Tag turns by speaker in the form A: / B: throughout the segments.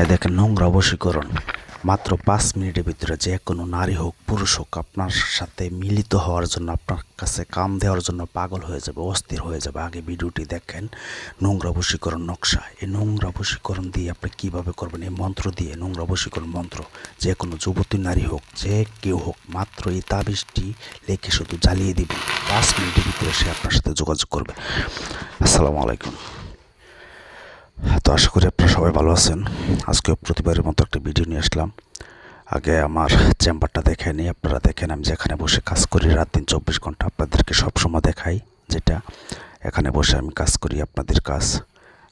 A: এই দেখেন, নোংরা বশীকরণ। মাত্র পাঁচ মিনিটের ভিতরে যে কোনো নারী হোক, পুরুষ হোক, আপনার সাথে মিলিত হওয়ার জন্য, আপনার কাছে কাম দেওয়ার জন্য পাগল হয়ে যাবে, অস্থির হয়ে যাবে। আগে ভিডিওটি দেখেন, নোংরা বশীকরণ নকশা। এই নোংরা বশীকরণ দিয়ে আপনি কীভাবে করবেন? এই মন্ত্র দিয়ে, নোংরা বশীকরণ মন্ত্র। যে কোনো যুবতী নারী হোক, যে কেউ হোক, মাত্র এই তাবিজটি লেখে শুধু জ্বালিয়ে দিবেন পাঁচ মিনিটের ভিতরে সে আপনার সাথে যোগাযোগ করবে। আসসালামু আলাইকুম। তো আশা করি আপনারা সবাই ভালো আছেন। আজকে প্রতিবারের মতো একটা ভিডিও নিয়ে আসলাম। আগে আমার চেম্বারটা দেখে নিই আপনারা দেখেন, আমি যেখানে বসে কাজ করি, রাত দিন চব্বিশ ঘণ্টা আপনাদেরকে সবসময় দেখাই যেটা। এখানে বসে আমি কাজ করি, আপনাদের কাজ।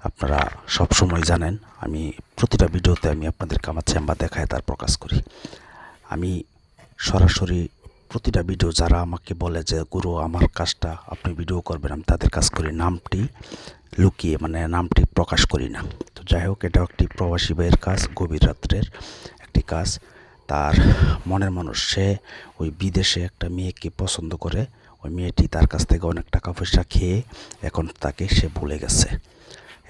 A: আপনারা সব সময় জানেন, আমি প্রতিটা ভিডিওতে আমি আপনাদেরকে আমার চেম্বার দেখাই, তারপর কাজ করি। আমি সরাসরি প্রতিটা ভিডিও যারা আমাকে বলে যে, গুরু, আমার কাজটা আপনি ভিডিও করবেন, আমি তাদের কাজ করি। নামটি লুকিয়ে মানে নামটি প্রকাশ করি না। তো যাই হোক এটা একটি প্রবাসী ভাইয়ের কাজ, গভীর রাত্রের একটি কাজ। তার মনের মানুষ, সে ওই বিদেশে একটা মেয়েকে পছন্দ করে। ওই মেয়েটি তার কাছ থেকে অনেক টাকা পয়সা খেয়ে এখন তাকে সে ভুলে গেছে।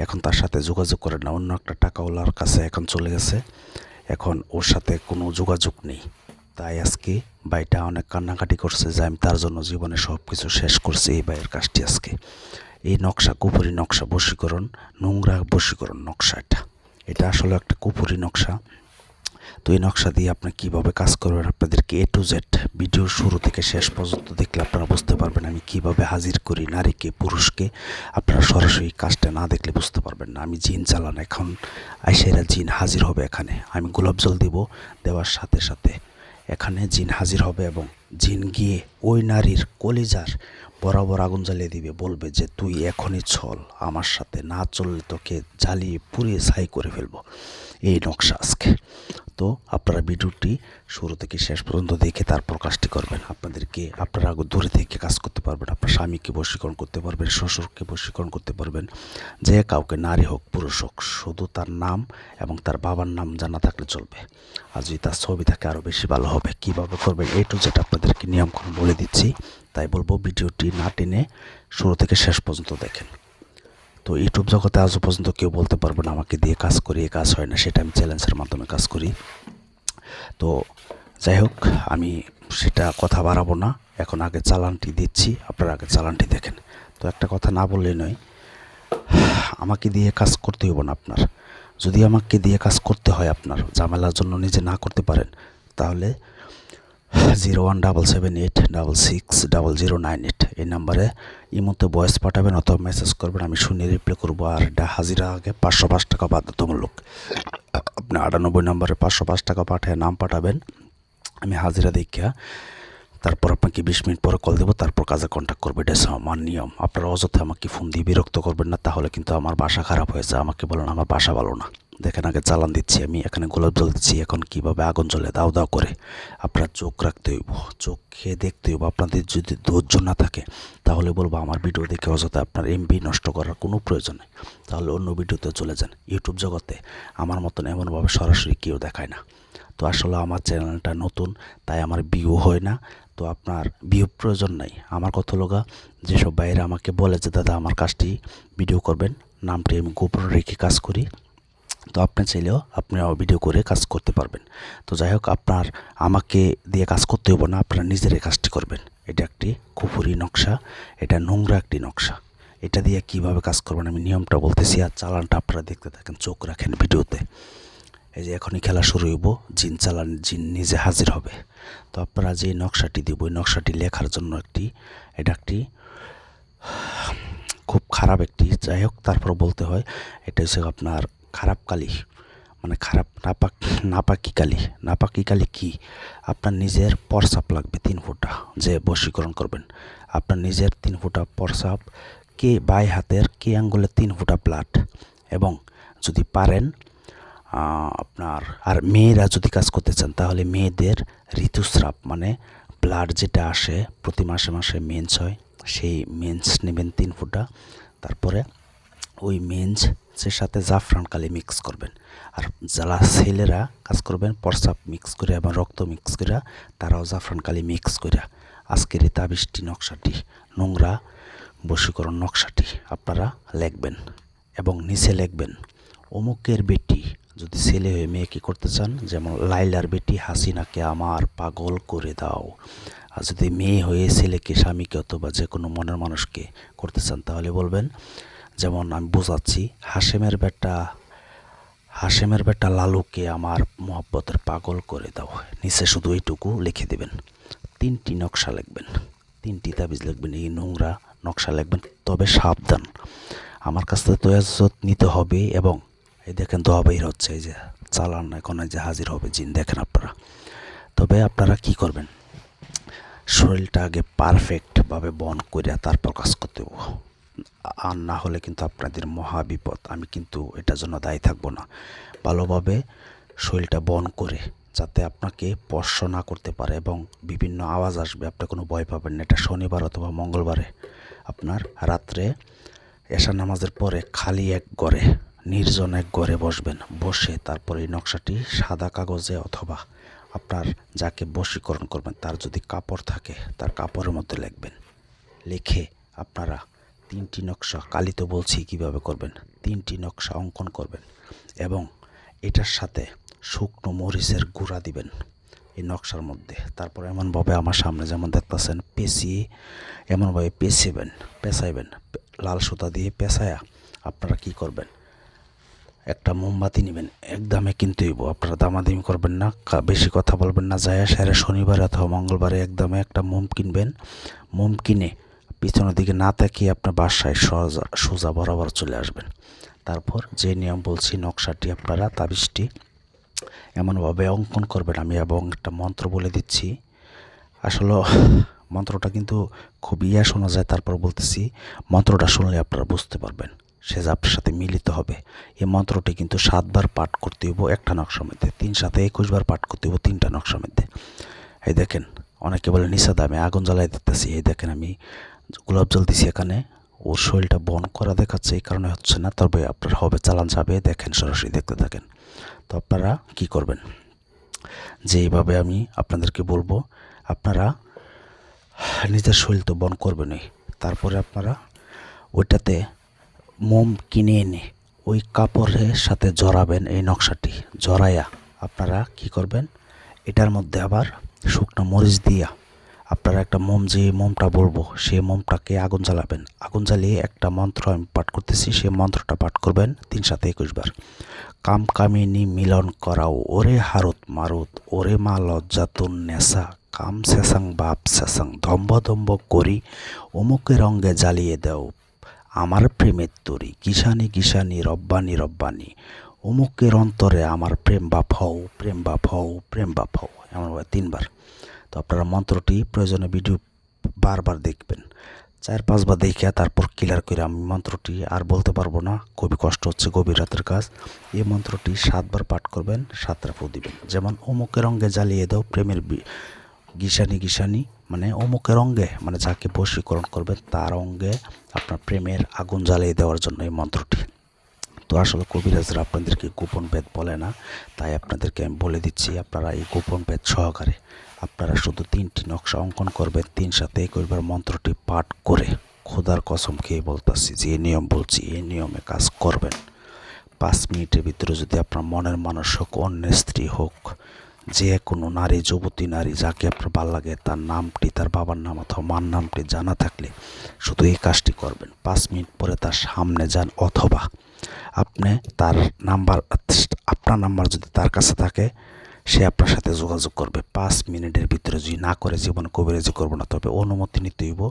A: এখন তার সাথে যোগাযোগ করে না, অন্য একটা টাকাওয়ালার কাছে এখন চলে গেছে। এখন ওর সাথে কোনো যোগাযোগ নেই। তাই আজকে ভাইটা অনেক কান্নাকাটি করছে যে আমি তার জন্য জীবনে সব কিছু শেষ করছি এই ভাইয়ের কাজটি আজকে। এই নকশা, কুপুরি নকশা, বশীকরণ, নোংরা বশীকরণ নকশা এটা। এটা আসলে একটা কুপুরি নকশা। তো এই নকশা দিয়ে আপনি কীভাবে কাজ করবেন আপনাদেরকে এ টু জেড ভিডিও শুরু থেকে শেষ পর্যন্ত দেখলে আপনারা বুঝতে পারবেন আমি কীভাবে হাজির করি নারীকে, পুরুষকে। আপনারা সরাসরি কাজটা না দেখলে বুঝতে পারবেন না। আমি জিন চালান এখন আইসেরা জিন হাজির হবে এখানে। আমি গোলাপ জল দিব, দেওয়ার সাথে সাথে এখানে জিন হাজির হবে এবং জিন গিয়ে ওই নারীর কলিজার বরাবর আগুন জ্বালিয়ে দিবে, বলবে যে, তুই এখনই চল, আমার সাথে না চললে তোকে জ্বালিয়ে পুড়িয়ে ছাই করে ফেলব। এই নকশা আজকে। তো আপনারা ভিডিওটি শুরু থেকে শেষ পর্যন্ত দেখে তারপর কাজটি করবেন। আপনাদেরকে আপনারা আগে দূরে থেকে কাজ করতে পারবেন, আপনার স্বামীকে বশীকরণ করতে পারবেন, শ্বশুরকে বশীকরণ করতে পারবেন। যে কাউকে নারী হোক, পুরুষ হোক, শুধু তার নাম এবং তার বাবার নাম জানা থাকলে চলবে। আর যদি তার ছবি থাকে আরও বেশি ভালো হবে। কীভাবে করবেন এই যেটা আপনাদেরকে নিয়মকানুন বলে দিচ্ছি। তাই বলব, ভিডিওটি না টেনে শুরু থেকে শেষ পর্যন্ত দেখেন। তো ইউটিউব জগতে আজও পর্যন্ত কেউ বলতে পারবে না, আমাকে দিয়ে কাজ করি কাজ হয় না, সেটা আমি চ্যালেঞ্জের মাধ্যমে কাজ করি। তো যাই হোক, আমি সেটা কথা বাড়াবো না, এখন আগে চালানটি দিচ্ছি, আপনারা আগে চালানটি দেখেন। তো একটা কথা না বললে নয়, আমাকে দিয়ে কাজ করতে হইব না আপনার। যদি আমাকে দিয়ে কাজ করতে হয় আপনার, ঝামেলার জন্য নিজে না করতে পারেন, তাহলে zero one double seven eight double six double zero nine eight এই নাম্বারে ইমোতে ভয়েস পাঠাবেন অথবা মেসেজ করবেন, আমি শুনে রিপ্লাই করব। আর এটা হাজিরা আগে পাঁচশো পাঁচ টাকা বাধ্যতামূলক। আপনি আটানব্বই নম্বরে পাঁচশো পাঁচ টাকা পাঠিয়ে নাম পাঠাবেন, আমি হাজিরা দেখিয়া তারপর আপনাকে বিশ মিনিট পরে কল দেবো, তারপর কাজে কন্ট্যাক্ট করবে। এটা আমার নিয়ম। আপনারা অযথা আমাকে ফোন দিয়ে বিরক্ত করবেন না, তাহলে কিন্তু আমার বাসা খারাপ হয়েছে আমাকে বলেন, আমার বাসা ভালো না। দেখেন আগে চালান দিচ্ছি আমি, এখানে গোলাপ জল দিচ্ছি, এখন কীভাবে আগুন জ্বলে, দাও দাও করে। আপনার চোখ রাখতে হইব, চোখে দেখতে হইব। আপনাদের যদি ধৈর্য না থাকে, তাহলে বলব আমার ভিডিও দেখে অযথা আপনার এমবি নষ্ট করার কোনো প্রয়োজন নেই। তাহলে অন্য ভিডিওতে চলে যান ইউটিউব জগতে। আমার মতন এমনভাবে সরাসরি কেউ দেখায় না। তো আসলে আমার চ্যানেলটা নতুন, তাই আমার ভিউ হয় না। তো আপনার ভিউ প্রয়োজন নাই। আমার কত লোকা যেসব বাইরে আমাকে বলে যে, দাদা, আমার কাজটি ভিডিও করবেন, নামটি আমি গোপন রেখে কাজ করি। তো আপনি চাইলেও আপনি ভিডিও করে কাজ করতে পারবেন। তো যাই হোক আপনার আমাকে দিয়ে কাজ করতে হব না, আপনারা নিজেরাই কাজটি করবেন। এটা একটি কুপুরি নকশা, এটা নোংরা একটি নকশা। এটা দিয়ে কীভাবে কাজ করবেন আমি নিয়মটা বলতেছি আর চালানটা আপনারা দেখতে থাকেন, চোখ রাখেন ভিডিওতে। এই যে এখনই খেলা শুরু হইব, জিন চালান, জিন নিজে হাজির হবে। তো আপনারা যে নকশাটি দিব, ওই নকশাটি লেখার জন্য একটি, এটা একটি খুব খারাপ একটি যাই হোক তারপর বলতে হয়, এটা হচ্ছে আপনার খারাপ কালি মানে খারাপ নাপাক নাপাকি কালি নাপাকি কালি কি? আপনার নিজের পরসাপ লাগবে তিন ফুটা যে বশীকরণ করবেন। আপনার নিজের তিন ফুটা পরসাপ কে বাই হাতের, কে আঙ্গুলের তিন ফুটা প্লাট এবং যদি পারেন আপনার, আর মেয়েরা যদি কাজ করতে চান, তাহলে মেয়েদের ঋতুস্রাব মানে ব্লাড যেটা আসে, প্রতি মাসে মাসে মেন্স হয়, সেই মেন্স নেবেন তিন ফুটা। তারপরে ওই মেন্সের সাথে জাফরান কালি মিক্স করবেন। আর যারা ছেলেরা কাজ করবেন, প্রস্রাব মিক্স করে এবং রক্ত মিক্স করে, তারাও জাফরান কালি মিক্স করে। আজকের এই তাবিজটি নকশাটি, নোংরা বশীকরণ নকশাটি আপনারা লিখবেন এবং নিচে লিখবেন, অমুকের বেটি, যদি ছেলে হয়ে মেয়ে কি করতে চান? যেমন লাইলার বেটি, হাসিনাকে আমার পাগল করে দাও। আর যদি মেয়ে হয়ে ছেলেকে, স্বামীকে অথবা যে কোনো মনের মানুষকে করতে চান, তাহলে বলবেন যেমন আমি বোঝাচ্ছি হাসেমের বেটা হাসেমের বেটা লালুকে আমার মোহব্বতের পাগল করে দাও। নিচে শুধু এইটুকু লিখে দেবেন। তিনটি নকশা লিখবেন। তিনটি তাবিজ লিখবেন, এই নোংরা নকশা লিখবেন। তবে সাবধান। আমার কাছ থেকে তোয়াজত নিতে হবে এবং এই দেখেন দোয়া বের হচ্ছে, এই যে চালান এখন যে হাজির হবে জিন, দেখেন আপনারা। তবে আপনারা কি করবেন? শরীরটা আগে পারফেক্টভাবে বন করে তারপর কাজ করতে আর না হলে কিন্তু আপনাদের মহা বিপদ। আমি কিন্তু এটার জন্য দায়ী থাকব না। ভালোভাবে শরীরটা বন করে যাতে আপনাকে স্পর্শ না করতে পারে এবং বিভিন্ন আওয়াজ আসবে, আপনি কোনো ভয় পাবেন না। এটা শনিবার অথবা মঙ্গলবারে আপনার রাত্রে এশা নামাজের পরে খালি এক ঘরে নির্জন এক ঘরে বসবেন। বসে তারপরে এই নকশাটি সাদা কাগজে অথবা আপনার যাকে বশীকরণ করবেন, তার যদি কাপড় থাকে, তার কাপড়ের মধ্যে লিখবেন। লিখে আপনারা তিনটি নকশা কালিতে বলছি কীভাবে করবেন? তিনটি নকশা অঙ্কন করবেন এবং এটার সাথে শুকনো মরিচের গুঁড়া দিবেন এই নকশার মধ্যে। তারপর এমনভাবে আমার সামনে যেমন দেখতেছেন, পেঁচিয়ে এমনভাবে পেঁচাবেন পেঁচাইবেন, লাল সুতা দিয়ে পেঁচায়া আপনারা কি করবেন? একটা মোমবাতি নেবেন একদমে কিনতে হইব, আপনারা দামাদামি করবেন না বেশি কথা বলবেন না, যায় সেরে শনিবার অথবা মঙ্গলবারে একদমে একটা মোম কিনবেন। মোম কিনে পিছনের দিকে না তাকিয়ে আপনার বাসায় সোজা সোজা বরাবর চলে আসবেন। তারপর যে নিয়ম বলছি, নকশাটি আপনারা তাবিজটি এমনভাবে অঙ্কন করবেন। আমি এবং একটা মন্ত্র বলে দিচ্ছি। আসলে মন্ত্রটা কিন্তু খুব ইয়া শোনা যায়, তারপর বলতেছি, মন্ত্রটা শুনলে আপনারা বুঝতে পারবেন, সে যে আপনার সাথে মিলিত হবে। এই মন্ত্রটি কিন্তু সাতবার পাঠ করতে হইব একটা নকশার মধ্যে, তিন সাথে একুশবার পাঠ করতে হইব তিনটা নকশার মধ্যে। এই দেখেন, অনেকে বলে নিষাদ আমি আগুন জ্বালাই দিতেছি। এই দেখেন, আমি গোলাপ জল দিছি এখানে। ওর শরীরটা বন করা দেখাচ্ছে, এই কারণে হচ্ছে না। তবে আপনার হবে, চালান যাবে, দেখেন, সরাসরি দেখতে থাকেন। তো আপনারা কি করবেন? যে এইভাবে আমি আপনাদেরকে বলব, আপনারা নিজের শরীর তো বন করবেনই। তারপরে আপনারা ওইটাতে মোম কিনে এনে ওই কাপড়ের সাথে জড়াবেন এই নকশাটি। জড়াইয়া আপনারা কি করবেন? এটার মধ্যে আবার শুকনো মরিচ দিয়া আপনারা একটা মোম, যে মোমটা বলব সেই মোমটাকে আগুন জ্বালাবেন। আগুন জ্বালিয়ে একটা মন্ত্র আমি পাঠ করতেছি সেই মন্ত্রটা পাঠ করবেন তিন সাথে একুশ বার। কাম কামিনী মিলন করাও, ওরে হারত মারুত, ওরে মা লজ্জাতুন নেশা। কাম শেষাং বাপ শেষাং ধম্ব ধম্ব করি অমুকের রঙ্গে জ্বালিয়ে দাও। আমার প্রেমের তরি, কিষানি কিষানি, রব্বানি রব্বানি। অমুকের অন্তরে আমার প্রেম বাপ হও, প্রেম বাপ হও, প্রেম বাপ হও। এমনভাবে তিনবার। তো আপনারা মন্ত্রটি প্রয়োজনে ভিডিও বারবার দেখবেন। চার, পাঁচবার দেখে তারপর ক্লিয়ার করে আমি মন্ত্রটি আর বলতে পারব না। খুবই কষ্ট হচ্ছে, গভীর রাতের কাজ। এই মন্ত্রটি সাতবার পাঠ করবেন, সাতটা ফু দিবেন। যেমন, অমুকের অঙ্গে জ্বালিয়ে দাও প্রেমের গিসানি গিসানি মানে অমুকের অঙ্গে মানে যাকে বশীকরণ করবেন, তার অঙ্গে আপনার প্রেমের আগুন জ্বালিয়ে দেওয়ার জন্য এই মন্ত্রটি। তো আসলে কবিরাজরা আপনাদেরকে গোপন ভেদ বলে না, তাই আপনাদেরকে আমি বলে দিচ্ছি, আপনারা এই গোপন ভেদ সহকারে আপনারা শুধু তিনটি নকশা অঙ্কন করবেন, তিন সাথে একবার মন্ত্রটি পাঠ করে খোদার কসম খেয়ে বলতেছি যে নিয়ম বলছি এই নিয়মে কাজ করবেন। পাঁচ মিনিটের ভিতরে যদি আপনার মনের মানুষ হোক অন্যের স্ত্রী হোক, যে কোনো নারী, যুবতী নারী, যাকে আপনার ভালো লাগে, তার নামটি, তার বাবার নাম অথবা মার নামটি জানা থাকলে শুধু এই কাজটি করবেন। পাঁচ মিনিট পরে তার সামনে যান অথবা আপনি তার নাম্বার, আপনার নাম্বার যদি তার কাছে থাকে সে আপনার সাথে যোগাযোগ করবে। পাঁচ মিনিটের ভিতরে যদি না করে জীবন কবিরাজি করব না, তবে অনুমতি নিতে হইব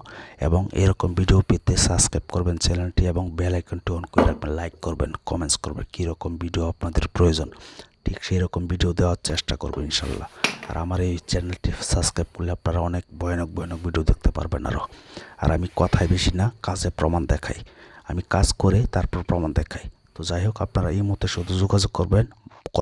A: এবং এরকম ভিডিও পেতে সাবস্ক্রাইব করবেন চ্যানেলটি এবং বেল আইকনটি অন করে রাখবেন, লাইক করবেন কমেন্টস করবেন কীরকম ভিডিও আপনাদের প্রয়োজন। ঠিক সেই রকম ভিডিও দেওয়ার চেষ্টা করব ইনশাল্লাহ। আর আমার এই চ্যানেলটি সাবস্ক্রাইব করলে আপনারা অনেক ভয়ানক ভয়ানক ভিডিও দেখতে পারবেন আরও আর আমি কথায় বেশি না, কাজে প্রমাণ দেখাই। আমি কাজ করে তারপর প্রমাণ দেখাই। তো যাই হোক, আপনারা এই মতে শুধু যোগাযোগ করবেন